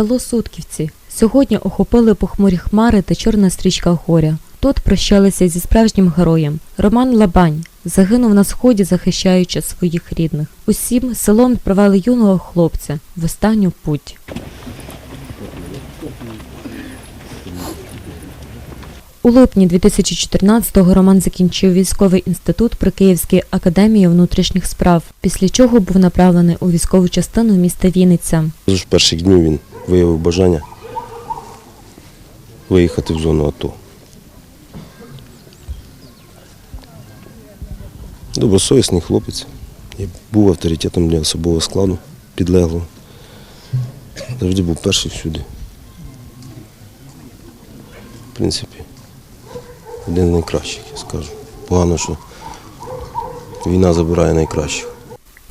Село Сутківці. Сьогодні охопили похмурі хмари та чорна стрічка горя. Тут прощалися зі справжнім героєм. Роман Лабань загинув на сході, захищаючи своїх рідних. Усім селом відправили юного хлопця в останню путь. У липні 2014-го Роман закінчив військовий інститут при Київській академії внутрішніх справ, після чого був направлений у військову частину міста Вінниця. З перших днів він виявив бажання виїхати в зону АТО. Добросовісний хлопець. І був авторитетом для особового складу підлеглого. Завжди був перший всюди. В принципі, один з найкращих, я скажу. Погано, що війна забирає найкращих.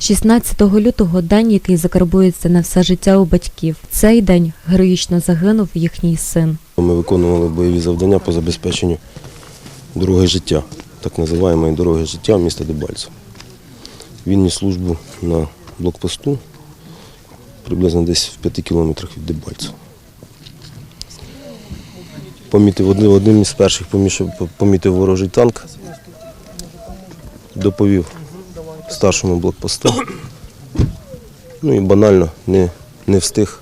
16 лютого день, який закарбується на все життя у батьків. Цей день героїчно загинув їхній син. Ми виконували бойові завдання по забезпеченню дороги життя, так називаємо дороги життя міста Дебальцево. Він ніс службу на блокпосту приблизно десь в 5 кілометрах від Дебальцева. Помітив одним із перших помітив ворожий танк, доповів старшому блокпосту. Ну і банально не, не встиг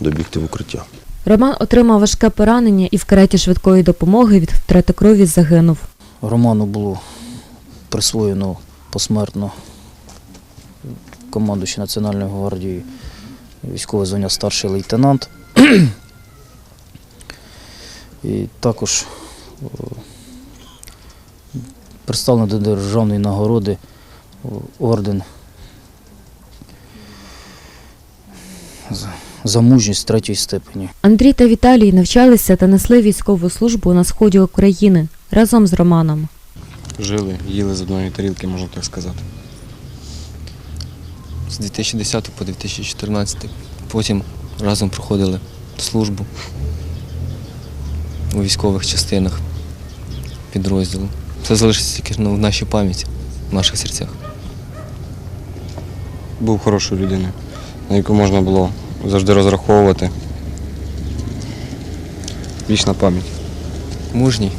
добігти в укриття. Роман отримав важке поранення і в кареті швидкої допомоги від втрати крові загинув. Роману було присвоєно посмертно командуючий Національної гвардії військове звання старший лейтенант. І також о, представлено до державної нагороди орден за, за мужність третьої степені. Андрій та Віталій навчалися та несли військову службу на сході України разом з Романом. жили, їли з одної тарілки, можна так сказати. З 2010 по 2014. Потім разом проходили службу у військових частинах підрозділу. Це залишиться тільки ну, в нашій пам'яті, в наших серцях. Був хорошою людиною, на яку можна було завжди розраховувати. Вічна пам'ять. Мужній,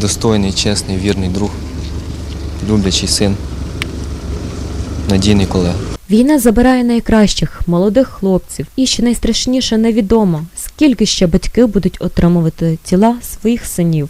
достойний, чесний, вірний друг, люблячий син, надійний колега. Війна забирає найкращих молодих хлопців, і що найстрашніше невідомо, скільки ще батьки будуть отримувати тіла своїх синів.